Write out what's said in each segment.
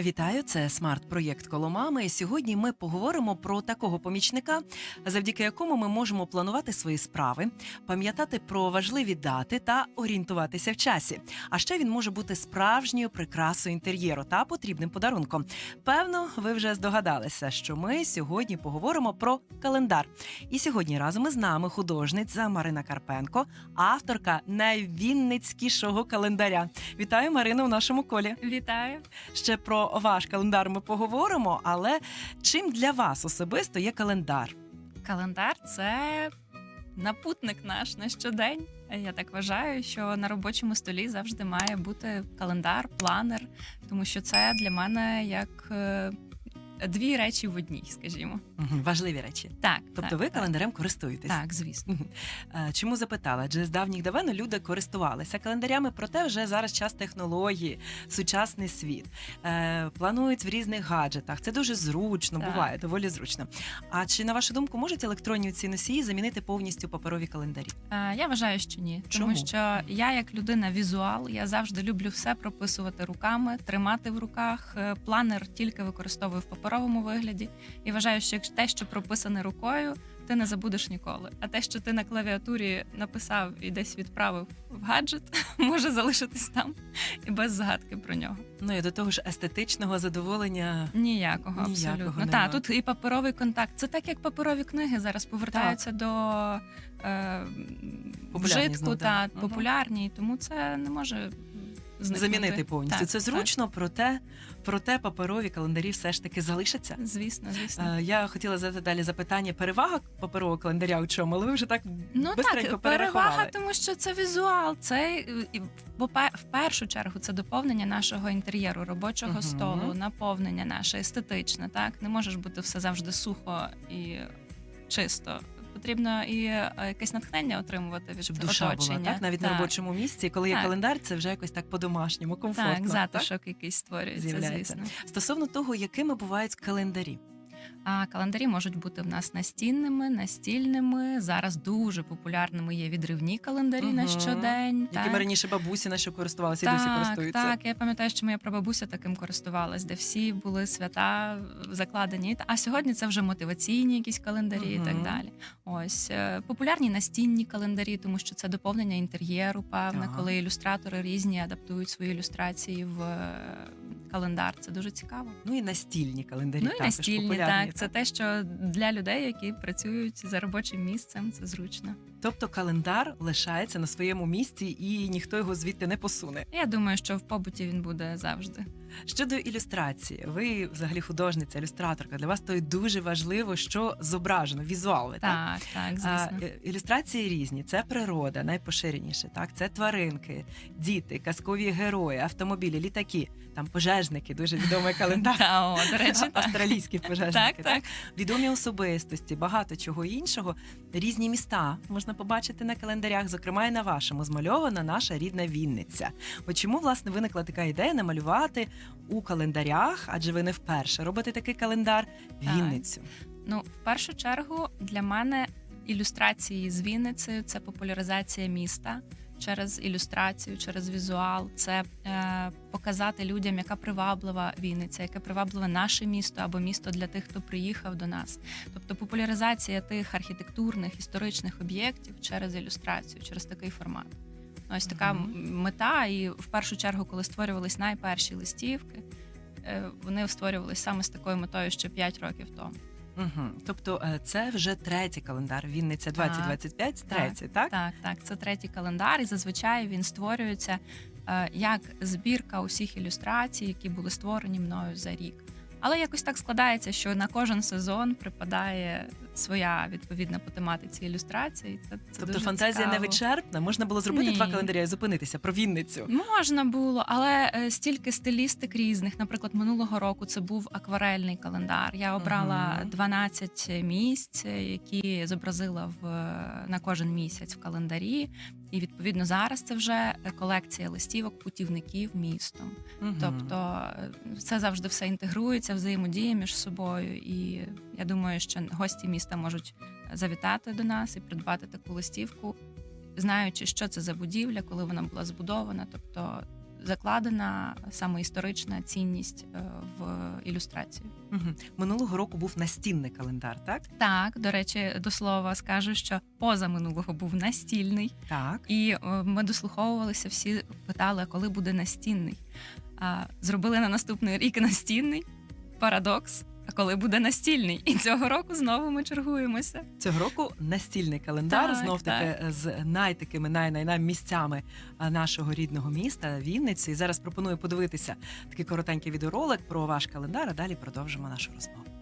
Вітаю, це смарт-проєкт Коломами. І сьогодні ми поговоримо про такого помічника, завдяки якому ми можемо планувати свої справи, пам'ятати про важливі дати та орієнтуватися в часі. А ще він може бути справжньою прикрасою інтер'єру та потрібним подарунком. Певно, ви вже здогадалися, що ми сьогодні поговоримо про календар. І сьогодні разом із нами художниця Марина Карпенко, авторка найвінницькішого календаря. Вітаю Марину в нашому колі. Вітаю. Ще про ваш календар ми поговоримо. Але чим для вас особисто є календар? Календар це напутник наш на щодень. Я так вважаю, що на робочому столі завжди має бути календар, планер, тому що це для мене як е, дві речі в одній, скажімо. Мгм, Важливі речі. Так, Тобто так, ви так. календарем користуєтесь? Так, звісно. Е, Чому запитала? Адже з давніх давен люди користувалися календарями, проте вже зараз час технології, сучасний світ. Е, планують в різних гаджетах. Це дуже зручно, Так. буває доволі зручно. А чи на вашу думку можуть електронні ці носії замінити повністю паперові календарі? Е, Я вважаю, що ні, Чому? тому що я, як людина візуал, я завжди люблю все прописувати руками, тримати в руках. Е, Планер тільки використовую в паперовому вигляді. І вважаю, що те, що прописане рукою, ти не забудеш ніколи. А те, що ти на клавіатурі написав і десь відправив в гаджет, може залишитись там і без згадки про нього. Ну і до того ж, естетичного задоволення. Ніякого, Ніякого абсолютно. нема. Так, тут і паперовий контакт. Це так, як паперові книги зараз повертаються до е, вжитку та Мгм. популярні, тому це не може зникнути. Замінити повністю. Так, Це так. зручно, проте, проте паперові календарі все ж таки залишаться. Звісно, звісно. Е, Я хотіла задати далі запитання: перевага паперового календаря у чому? Але ви вже так Ну так, перевага, тому що це візуал. Це е, бо в першу чергу це доповнення нашого інтер'єру, робочого Мгм. столу, наповнення наше естетичне. Так не може ж бути все завжди сухо і чисто. Потрібно і е, якесь натхнення отримувати від Щоб душа оточення. була, так? Навіть на робочому місці. Коли є календар, це вже якось так по-домашньому, комфортно. Так, затишок якийсь створюється, З'являється. звісно. Стосовно того, якими бувають календарі. А календарі можуть бути в нас настінними, настільними. Зараз дуже популярними є відривні календарі на щодень. Якими так. раніше бабусі наші користувалися і досі користуються. так, я пам'ятаю, що моя прабабуся таким користувалась, де всі були свята закладені. А сьогодні це вже мотиваційні якісь календарі і так далі. Ось е, популярні настінні календарі, тому що це доповнення інтер'єру, певне, Ага. коли ілюстратори різні адаптують свої ілюстрації в е, календар. Це дуже цікаво. Ну і настільні календарі. Ну і також настільні, популярні, так. Це те, що для людей, які працюють за робочим місцем, це зручно. Тобто календар лишається на своєму місці і ніхто його звідти не посуне. Я думаю, що в побуті він буде завжди. Щодо ілюстрації, ви взагалі художниця, ілюстраторка. Для вас то й дуже важливо, що зображено, візуал. ви, так? Так, так, звісно. е, ілюстрації різні. Це природа, найпоширеніше. Так, це тваринки, діти, казкові герої, автомобілі, літаки. Там пожежники, дуже відомий календар. Та, о, до речі. Австралійські пожежники, Так, так. відомі особистості, багато чого іншого. Різні міста можна побачити на календарях. Зокрема, і на вашому змальована наша рідна Вінниця. Бо чому власне виникла така ідея намалювати у календарях, адже ви не вперше робите такий календар Так. Вінницю. Ну, в першу чергу, для мене ілюстрації з Вінницею це популяризація міста через ілюстрацію, через візуал. Це е, показати людям, яка приваблива Вінниця, яке привабливе наше місто або місто для тих, хто приїхав до нас. Тобто популяризація тих архітектурних історичних об'єктів через ілюстрацію, через такий формат. Ось така Мгм. м- мета, і в першу чергу, коли створювались найперші листівки, е, вони створювалися саме з такою метою ще 5 років тому. Угу. Тобто е, це вже третій календар. Вінниця 2025, Так. третій, так? Так, так, це третій календар, і зазвичай він створюється е, як збірка усіх ілюстрацій, які були створені мною за рік. Але якось так складається, що на кожен сезон припадає своя відповідна по тематиці ілюстрація. і Це, це Тобто дуже фантазія цікаво. невичерпна. Можна було зробити Ні. два календаря і зупинитися про Вінницю. Можна було, але е, стільки стилістик різних. Наприклад, минулого року це був акварельний календар. Я обрала Мгм. 12 місць, які зобразила в на кожен місяць в календарі. І відповідно зараз це вже колекція листівок путівників містом. Мгм. Тобто е, це завжди все інтегрується, взаємодіє між собою. І я думаю, що гості міста можуть завітати до нас і придбати таку листівку, знаючи, що це за будівля, коли вона була збудована. Тобто закладена саме історична цінність е, в ілюстрацію. Минулого року був настінний календар, так? Так, до речі, до слова скажу, що поза минулого був настільний, Так. і е, ми дослуховувалися, всі питали, коли буде настінний. Зробили на наступний рік настінний парадокс. А коли буде настільний? І цього року знову ми чергуємося. Цього року настільний календар Так, знов таки з найтакими най, най, най місцями нашого рідного міста Вінниці. І зараз пропоную подивитися такий коротенький відеоролик про ваш календар. А далі продовжимо нашу розмову.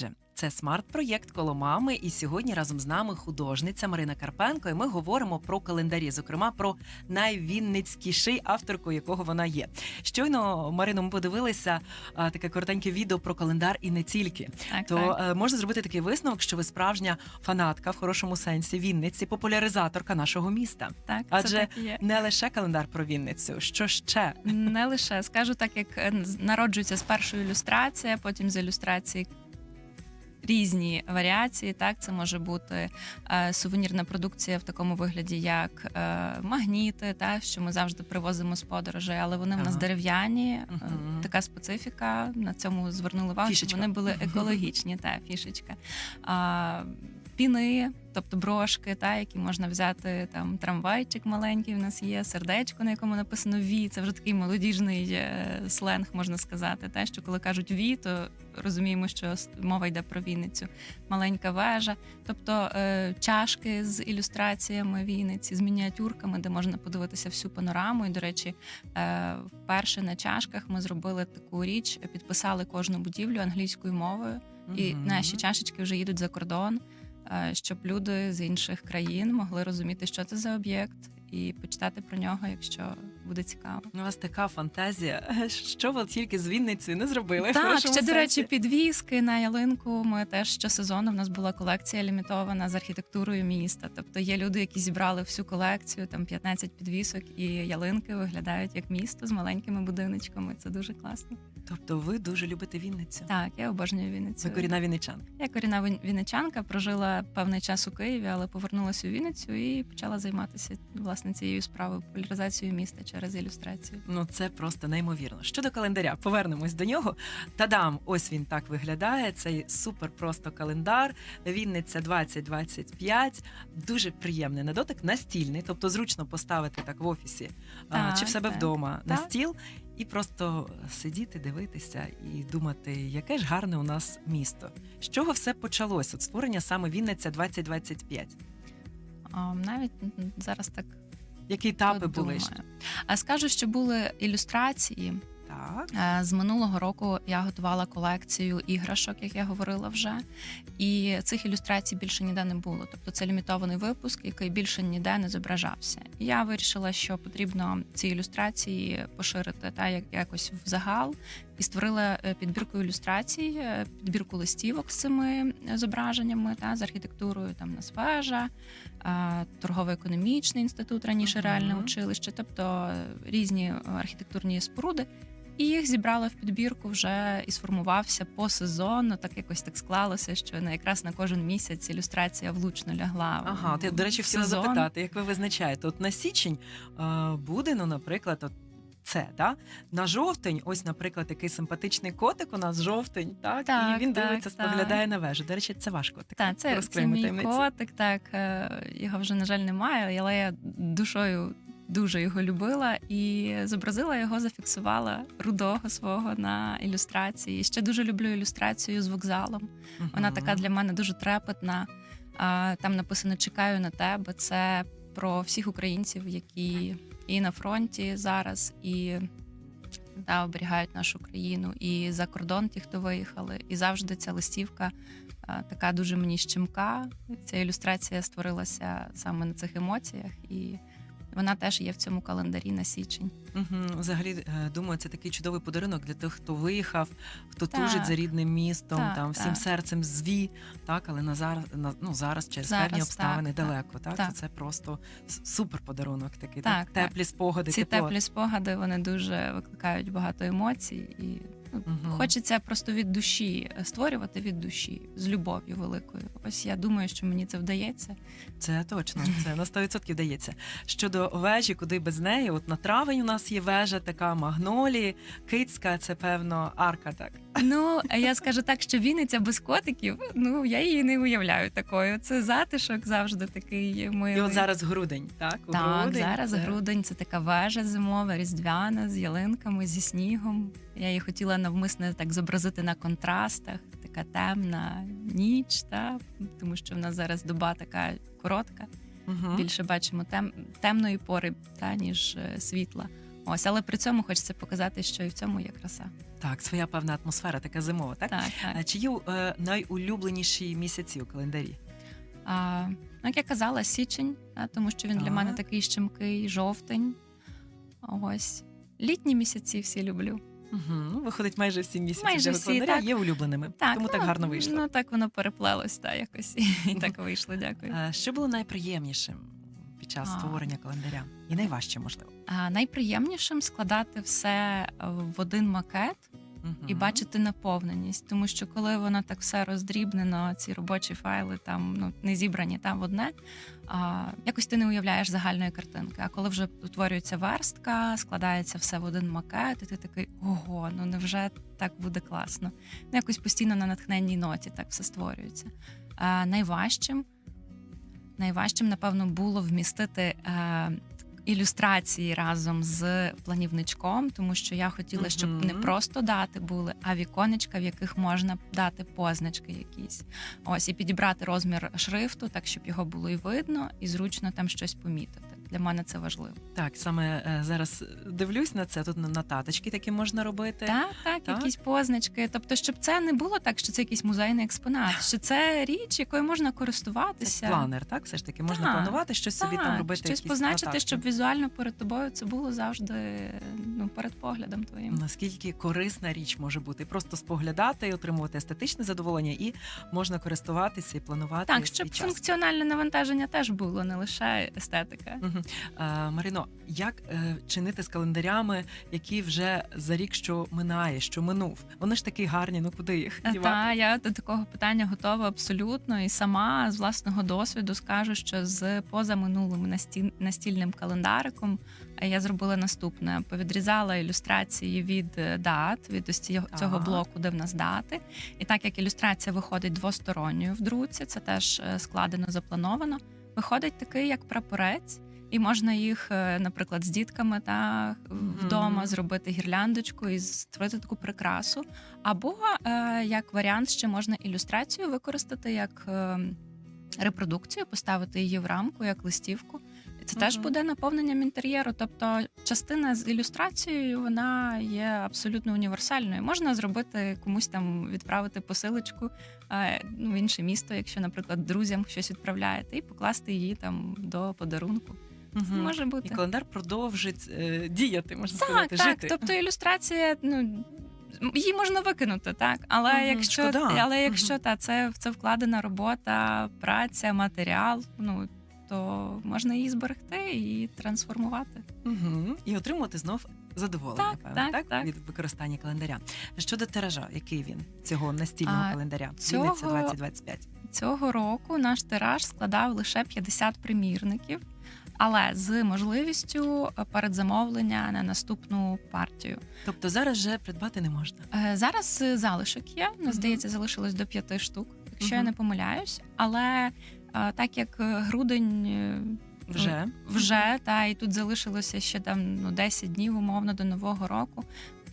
Отже, це смарт-проєкт коло мами, і сьогодні разом з нами художниця Марина Карпенко. І ми говоримо про календарі, зокрема про найвінницькіший авторкою якого вона є. Щойно Марино, ми подивилися а, таке коротеньке відео про календар і не тільки. Так, То так. е, можна зробити такий висновок, що ви справжня фанатка в хорошому сенсі Вінниці, популяризаторка нашого міста. так адже так є. Не лише календар про Вінницю, що ще Не лише скажу так, як е, народжується з першої ілюстрації, потім з ілюстрації. Різні варіації, так це може бути е, сувенірна продукція в такому вигляді, як е, магніти, та що ми завжди привозимо з подорожей, але вони в нас дерев'яні. е, Мгм. Така специфіка. На цьому звернули увагу, щоб вони були екологічні, та фішечка. Піни, тобто брошки, та які можна взяти там трамвайчик маленький. В нас є сердечко, на якому написано Ві. Це вже такий молодіжний е, сленг, можна сказати. Та що коли кажуть Ві, то розуміємо, що мова йде про Вінницю. Маленька вежа, тобто е, чашки з ілюстраціями Вінниці, з мініатюрками, де можна подивитися всю панораму. І, до речі, е, вперше на чашках ми зробили таку річ, підписали кожну будівлю англійською мовою, і наші чашечки вже їдуть за кордон, щоб люди з інших країн могли розуміти, що це за об'єкт, і почитати про нього, якщо буде цікаво. У вас така фантазія, що ви тільки з Вінницею не зробили. Так, ще до речі, підвіски на ялинку. Ми теж щосезону в нас була колекція лімітована з архітектурою міста. Тобто є люди, які зібрали всю колекцію, там 15 підвісок, і ялинки виглядають як місто з маленькими будиночками. Це дуже класно. Тобто ви дуже любите Вінницю. Так, я обожнюю Вінницю. Ви корінна вінничанка. Я корінна вінничанка, прожила певний час у Києві, але повернулася у Вінницю і почала займатися власне цією справою популяризацією міста через ілюстрацію. Ну це просто неймовірно. Щодо календаря, повернемось до нього. Тадам, ось він так виглядає. Цей супер просто календар. Вінниця 2025. Дуже приємний на дотик, настільний, тобто зручно поставити так в офісі Так, чи в себе так. вдома на стіл. І просто сидіти, дивитися і думати, яке ж гарне у нас місто. З чого все почалось? От створення саме Вінниця 2025. А, навіть зараз так Які етапи були? ще. А скажу, що були ілюстрації, Так. Е, З минулого року я готувала колекцію іграшок, як я говорила вже, і цих ілюстрацій більше ніде не було. Тобто це лімітований випуск, який більше ніде не зображався. І я вирішила, що потрібно ці ілюстрації поширити та як якось в загал, і створила е, підбірку ілюстрацій, е, підбірку листівок з цими зображеннями та з архітектурою. Там нас вежа, е, торгово-економічний інститут, раніше Мгм. реальне училище, тобто різні архітектурні споруди. І їх зібрала в підбірку вже і сформувався по сезону. Так якось так склалося, що на якраз на кожен місяць ілюстрація влучно лягла. Ага, от я, до речі, хотіла запитати, як ви визначаєте, от на січень е, буде, ну, наприклад, от це, да? на жовтень, ось, наприклад, такий симпатичний котик у нас жовтень, так? Так, і він так, дивиться, так. споглядає на вежу. До речі, це ваш котик. Так, це, це мій котик. Так е, його вже на жаль немає, але я душою дуже його любила і зобразила його, зафіксувала рудого свого на ілюстрації. Ще дуже люблю ілюстрацію з вокзалом. Вона така для мене дуже трепетна. Там написано Чекаю на тебе. Це про всіх українців, які і на фронті зараз, і та, оберігають нашу країну, і за кордон ті, хто виїхали. І завжди ця листівка така дуже мені щемка. Ця ілюстрація створилася саме на цих емоціях, і вона теж є в цьому календарі на січень. Мгм. Взагалі, е, думаю, це такий чудовий подарунок для тих, хто виїхав, хто Так. тужить за рідним містом, Так, там всім так. серцем зві, так, але на зараз, на, ну, зараз через Зараз, певні обставини так, далеко. Так, так. то це просто супер подарунок такий. Так, Так, так. теплі спогади, Ці тепло. теплі спогади вони дуже викликають багато емоцій, і Мгм. хочеться просто від душі е, створювати від душі з любов'ю великою. Ось я думаю, що мені це вдається. Це точно, це на 100% вдається. Щодо вежі, куди без неї, от на травень у нас є вежа, така магнолії, кицька, це певно арка, так. Ну я скажу так, що Вінниця без котиків. Ну я її не уявляю такою. Це затишок завжди такий милий. І от зараз грудень, так? У Так, грудень зараз це- грудень це така вежа зимова, різдвяна з ялинками, зі снігом. Я її хотіла навмисне так зобразити на контрастах. Така темна ніч, та тому що в нас зараз доба така коротка. Мгм. Більше бачимо тем, темної пори, та ніж е, світла. Ось, але при цьому хочеться показати, що і в цьому є краса. Так, своя певна атмосфера, така зимова, так? Так, так. Чи є е, найулюбленіші місяці у календарі? А, ну, як я казала, січень, та, тому що він для мене такий щемкий, жовтень. Ось. Літні місяці всі люблю. Угу. Ну, виходить, майже всі місяці Майже всі, календаря так. є улюбленими. Тому так гарно вийшло. Ну так воно переплелось, та якось і так вийшло. Дякую. А, Що було найприємнішим під час А. створення календаря? І найважче, можливо. А найприємнішим складати все в один макет і бачити наповненість, тому що коли воно так все роздрібнено, ці робочі файли там ну не зібрані там в одне. А, якось ти не уявляєш загальної картинки. А коли вже утворюється верстка, складається все в один макет, і ти такий ого, ну невже так буде класно? Ну, якось постійно на натхненній ноті так все створюється. А, найважчим, найважчим, напевно, було вмістити. Е, Ілюстрації разом з планівничком, тому що я хотіла, щоб не просто дати були, а віконечка, в яких можна дати позначки якісь. Ось і підібрати розмір шрифту, так щоб його було і видно, і зручно там щось помітити. Для мене це важливо. Так, саме е, зараз дивлюсь на це. Тут нотаточки такі можна робити. Так, так, Так. якісь позначки. Тобто, щоб це не було так, що це якийсь музейний експонат, що це річ, якою можна Це користуватися. планер, так? Все ж таки можна Так, планувати щось собі там робити. щось позначити, нотатки. щоб візуально перед тобою це було завжди ну, перед поглядом твоїм. Наскільки корисна річ може бути, просто споглядати і отримувати естетичне задоволення, і можна користуватися і планувати Так, щоб час. функціональне навантаження теж було, не лише естетика. Мгм. Е, Марино, як е, чинити з календарями, які вже за рік, що минає, що минув? Вони ж такі гарні, ну куди їх дівати? Та я до такого питання готова абсолютно, і сама з власного досвіду скажу, що з позаминулим насті- настільним календариком е, я зробила наступне: повідрізала ілюстрації від е, дат, від ось цього- цього блоку, де в нас дати. І так як ілюстрація виходить двосторонньою в друці, це теж е, складено, заплановано. Виходить такий, як прапорець. І можна їх, е, наприклад, з дітками та вдома зробити гірляндочку і створити таку прикрасу. Або е, як варіант, ще можна ілюстрацію використати як е, репродукцію, поставити її в рамку, як листівку. Це теж буде наповненням інтер'єру. Тобто, частина з ілюстрацією вона є абсолютно універсальною. Можна зробити комусь там відправити посилочку ну, в інше місто, якщо, наприклад, друзям щось відправляєте, і покласти її там до подарунку. Мгм. може І календар продовжить е, діяти, можна Так, сказати, так. жити. Тобто ілюстрація, ну. Її можна викинути, так. Але Мгм, якщо, шкода. але якщо Мгм. та це, це вкладена робота, праця, матеріал, ну то можна її зберегти і трансформувати. Угу. І отримувати знов задоволення, Так, певно, так, так. від використання календаря. Щодо тиража, який він цього настільного А, календаря? цього- 2025. Цього року наш тираж складав лише 50 примірників, але з можливістю е, передзамовлення на наступну партію. Тобто зараз вже придбати не можна. Е, Зараз е, залишок є. Нас здається, залишилось до п'яти штук, якщо я не помиляюсь. Але так як грудень Вже вже та і тут залишилося ще там ну 10 днів умовно до нового року.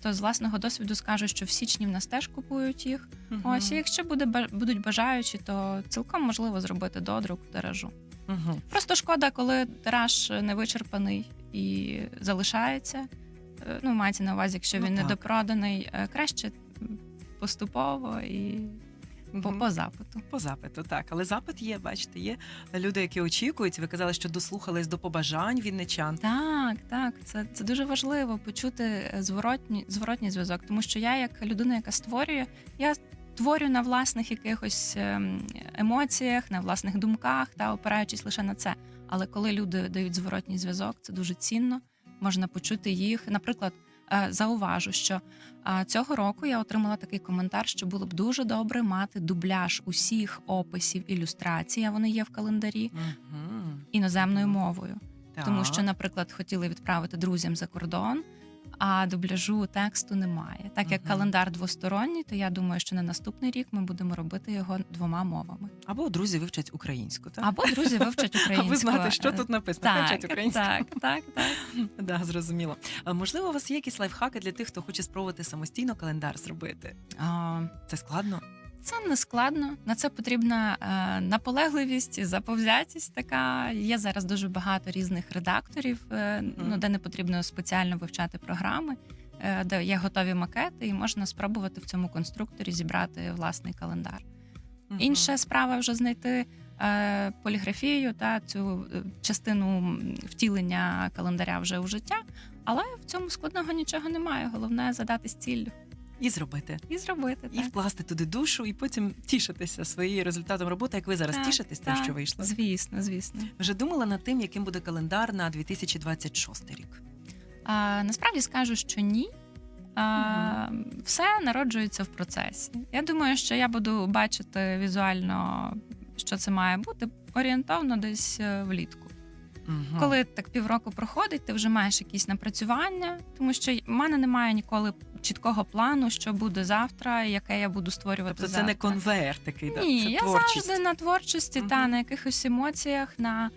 То з власного досвіду скажу, що в січні в нас теж купують їх. Мгм. Ось і якщо буде будуть бажаючі, то цілком можливо зробити додрук тиражу. Мгм. Просто шкода, коли тираж не вичерпаний і залишається. Е, Ну, мається на увазі, якщо Ну, він так. недопроданий, е, краще поступово і по, по запиту. По запиту, так. Але запит є, бачите, є люди, які очікують. Ви казали, що дослухались до побажань вінничан. Так, так, це, це дуже важливо почути е, зворотні, зворотній зв'язок, тому що я, як людина, яка створює, я творю на власних якихось ем, емоціях, на власних думках та опираючись лише на це. Але коли люди дають зворотній зв'язок, це дуже цінно. Можна почути їх. Наприклад, е, зауважу, що е, цього року я отримала такий коментар, що було б дуже добре мати дубляж усіх описів ілюстрацій, а вони є в календарі іноземною мовою. Тому що, наприклад, хотіли відправити друзям за кордон, а дубляжу тексту немає. Так як календар двосторонній, то я думаю, що на наступний рік ми будемо робити його двома мовами. або друзі вивчать українську, так? Або друзі вивчать українську. Аби знати, що тут написано? так, Вивчать українську. так, так, так. Да, зрозуміло. Можливо, у вас є якісь лайфхаки для тих, хто хоче спробувати самостійно календар зробити? А, Це складно? Це не складно. На це потрібна е, наполегливість, заповзятість. Така є зараз дуже багато різних редакторів, е, ну де не потрібно спеціально вивчати програми, е, де є готові макети, і можна спробувати в цьому конструкторі зібрати власний календар. Мгм. Інша справа вже знайти е, поліграфію та цю е, частину втілення календаря вже у життя. Але в цьому складного нічого немає. Головне задати ціль І зробити. і зробити. І так. вкласти туди душу, і потім тішитися своїм результатом роботи, як ви зараз Так, тішитесь тим, що вийшло. Звісно, звісно. Вже думала над тим, яким буде календар на 2026 рік. А, насправді скажу, що ні. А, Все народжується в процесі. Я думаю, що я буду бачити візуально, що це має бути орієнтовно десь е, влітку. Мгм. Коли так півроку проходить, ти вже маєш якісь напрацювання, тому що в мене немає ніколи чіткого плану, що буде завтра, яке я буду створювати. Тобто це не конвейер такий, да? Ні, це я творчість. завжди на творчості та на якихось емоціях, на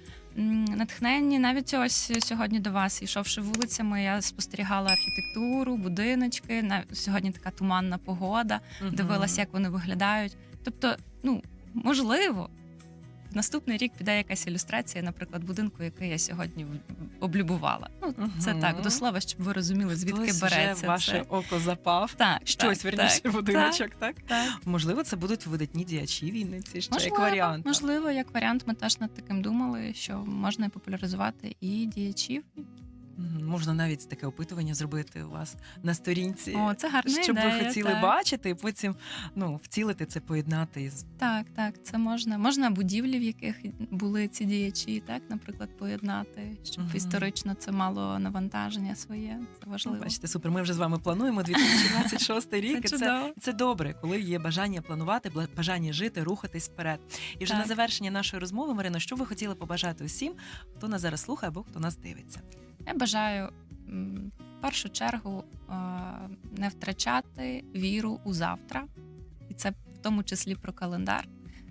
натхненні. Навіть ось сьогодні до вас, йшовши вулицями, я спостерігала архітектуру, будиночки. На сьогодні така туманна погода, Мгм. дивилася, як вони виглядають. Тобто, ну можливо. Наступний рік піде якась ілюстрація, наприклад, будинку, який я сьогодні облюбувала. Ну, це угу. так, до слова, щоб ви розуміли, звідки Хтось береться вже ваше це. око запав. Так, Щось так, верніше так, будиночок, так? так. Можливо, це будуть видатні діячі Вінниці, ще як Можливо, варіант. Можливо, як варіант, ми теж над таким думали, що можна популяризувати і діячів. Можна навіть таке опитування зробити у вас на сторінці. О, це гарна Щоб ідея, ви хотіли так. бачити, і потім ну, втілити це, поєднати із Так, так, це можна. Можна будівлі, в яких були ці діячі, так, наприклад, поєднати, щоб Мгм. історично це мало навантаження своє. Це Ну, важливо. Бачите, супер. Ми вже з вами плануємо 2026 рік. Це це, це добре, коли є бажання планувати, бажання жити, рухатись вперед. І вже Так. на завершення нашої розмови, Марино, що ви хотіли побажати усім, хто нас зараз слухає або хто нас дивиться? Я бажаю в першу чергу е, не втрачати віру у завтра, і це в тому числі про календар.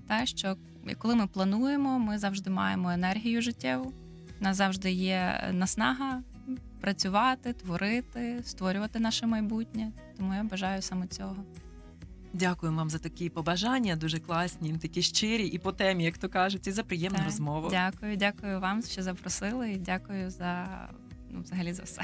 Та що коли ми плануємо, ми завжди маємо енергію життєву. У нас завжди є наснага працювати, творити, створювати наше майбутнє. Тому я бажаю саме цього. Дякую вам за такі побажання, дуже класні, такі щирі і по темі, як то кажуть, і за приємну Так, розмову. Дякую, дякую вам, що запросили, і дякую за ну, взагалі за все.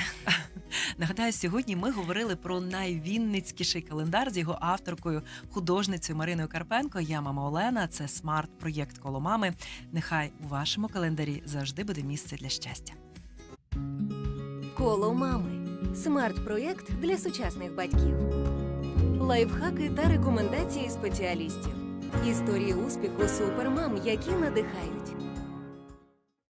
Нагадаю, сьогодні ми говорили про найвінницькіший календар з його авторкою, художницею Мариною Карпенко. Я мама Олена. Це смарт-проєкт коло мами. Нехай у вашому календарі завжди буде місце для щастя. Коло мами. Смарт-проєкт для сучасних батьків. Лайфхаки та рекомендації спеціалістів. Історії успіху супермам, які надихають.